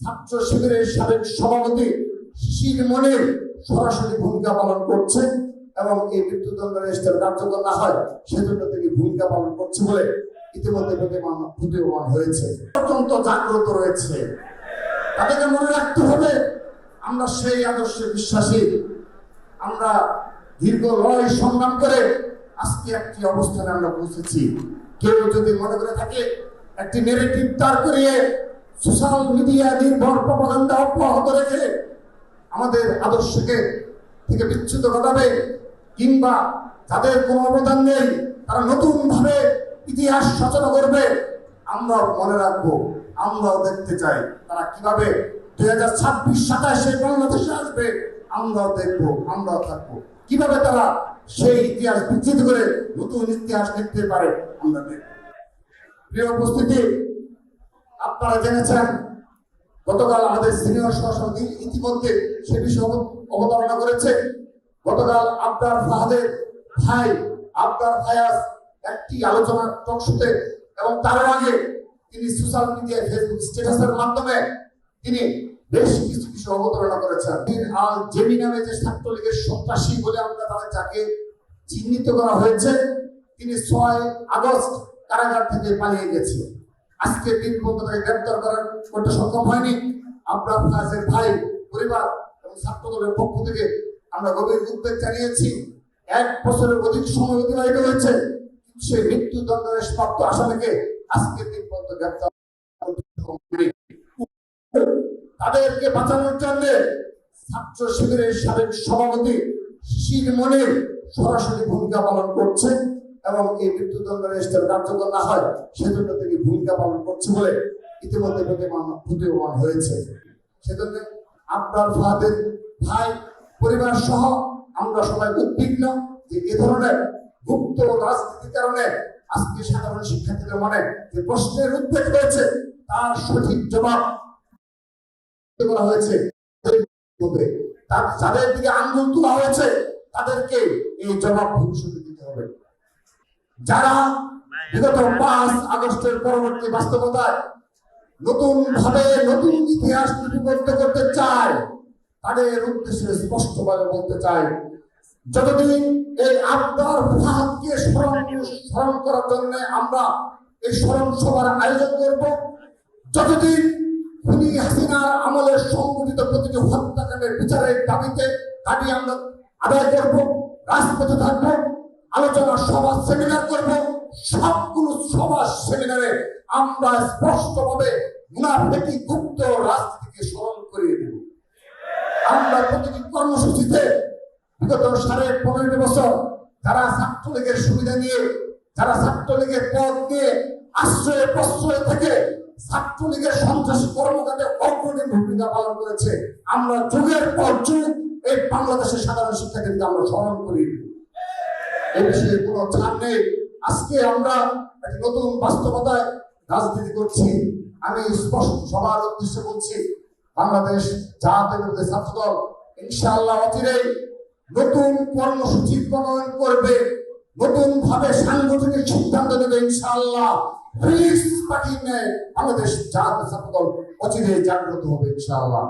ছাত্র শিবিরের সাবেক সভাপতি শিশির মনির সরাসরি ভূমিকা পালন করছে এবং এই মৃত্যুদণ্ড রেজিস্টার কার্যকর না হয়, সেজন্য তিনি ভূমিকা পালন করছে বলে ইতিমধ্যে প্রতিমান প্রতীয়মান হয়েছে। অত্যন্ত জাগ্রত রয়েছে। তাদেরকে মনে রাখতে হবে, আমরা সেই আদর্শে বিশ্বাসী। আমরা দীর্ঘ লড়াই সংগ্রাম করে আজকে একটি অবস্থানে আমরা পৌঁছেছি। কেউ যদি মনে করে থাকে, একটি নেগেটিভ দাঁড় করিয়ে সোশ্যাল মিডিয়া নির্ভর প্রপাগান্ডা অব্যাহত রেখে আমাদের আদর্শকে থেকে বিচ্যুত ঘটাবে কিংবা যাদের কোনো অবদান নেই, তারা নতুন ভাবে ইতিহাস সচেতন করবে। আমরাও মনে রাখব, আমরাও দেখতে চাই তারা কীভাবে দুই হাজার ছাব্বিশ, সাতাশে বাংলাদেশে আসবে। আমরাও দেখব, আমরাও থাকব। কীভাবে তারা সেই ইতিহাস বিচ্ছিত করে নতুন ইতিহাস লিখতে পারে, আমরা দেখব। প্রিয় উপস্থিতি আপনারা জেনেছেন, গতকাল আমাদের সিনিয়র সহসভাপতি ইতিমধ্যে সে বিষয়ে অবতারণা করেছে। গতকাল আবদার ফাহাদের ভাই, আবদার ফায়াজ একটি আলোচনা টকশোতে এবং তার আগে তিনি সোশ্যাল মিডিয়ায় ফেসবুক স্ট্যাটাসের মাধ্যমে তিনি বেশ কিছু কিছু অবতারণা করেছেন। আল জেমি নামে যে ছাত্রলীগের সন্ত্রাসী বলে আমরা তাদের যাকে চিহ্নিত করা হয়েছে, তিনি ছয় আগস্ট কারাগার থেকে পালিয়ে গেছে। আজকে দিন পর্যন্ত তাকে গ্রেপ্তার করার করতে সক্ষম হয়নি। আবরার ফাজের ভাই, পরিবার এবং ছাত্র দলের পক্ষ থেকে আমরা গভীর উদ্বেগ জানিয়েছি। এক বছরের অধিক সময় অতিবাহিত হয়েছে। সেই মৃত্যুদণ্ডের প্রাপ্ত আসামিকে আজকে দিন পর্যন্ত গ্রেপ্তার। তাদেরকে বাঁচানোর জন্য ছাত্র শিবিরের সাবেক সভাপতি শিশির মনির সরাসরি ভূমিকা পালন করছে। এবং এই মৃত্যুদণ্ড রেজিস্টার কার্যকর না হয়, সেজন্য তিনি ভূমিকা পালন করছে বলে ইতিমধ্যে প্রতিমান প্রতীয়মান হয়েছে। সেজন্য আপনার ফাহাদের ভাই, পরিবার সহ আমরা সবাই উদ্বিগ্ন যে এ ধরনের গুপ্ত রাজনীতির কারণে আজকে সাধারণ শিক্ষার্থীদের মনে যে প্রশ্নের উদ্বেগ হয়েছে তার সঠিক জবাব করা হয়েছে। যাদের দিকে আঙ্গুল তোলা হয়েছে, তাদেরকে এই জবাব ভবিষ্যতে দিতে হবে। যারা বিগত পাঁচ আগস্টের পরবর্তী বাস্তবতায় নতুন ভাবে নতুন ইতিহাস লিপিবদ্ধ করতে চায়, তাদের উদ্দেশ্যে স্পষ্টভাবে বলতে চাই, যতদিন এই আবদার ফাহাদকে স্মরণ স্মরণ করার জন্য আমরা এই স্মরণ সভার আয়োজন করব, যতদিন খুনি হাসিনার আমলের সংগঠিত প্রতিটি হত্যাকাণ্ডের বিচারের দাবিতে দাবি আমরা আদায় করব, রাজপথে থাকব আলোচনা সভা সেমিনার করব। সবগুলো সভা সেমিনারে আমরা স্পষ্টভাবে মুনাফেকি গুপ্ত রাজনীতিকে স্মরণ করিয়ে দেব। আমরা প্রতিটি কর্মসূচিতে বিগত সাড়ে পনেরো বছর যারা ছাত্রলীগের সুবিধা নিয়ে, যারা ছাত্রলীগের পদ নিয়ে আশ্রয়ে প্রশ্রয় থেকে ছাত্রলীগের সন্ত্রাসী কর্মকাণ্ডে অগ্রণী ভূমিকা পালন করেছে, আমরা যুগের পর যুগ এই বাংলাদেশের সাধারণ শিক্ষার্থীকে আমরা স্মরণ করিয়ে করি এই কোনো ছাড় নেই। আজকে আমরা একটি নতুন বাস্তবতায় রাজনীতি করছি। আমি স্পষ্ট সবার উদ্দেশ্যে বলছি, বাংলাদেশ জাতীয় বিরোধী ছাত্রদল ইনশাআল্লাহ অচিরেই নতুন কর্মসূচি প্রণয়ন করবে। নতুন ভাবে সাংগঠনিক সিদ্ধান্ত নেবে ইনশাআল্লাহ। রিলিজ নেয় বাংলাদেশ জাতীয় ছাত্রদল অচিরেই জাগ্রত হবে ইনশাআল্লাহ।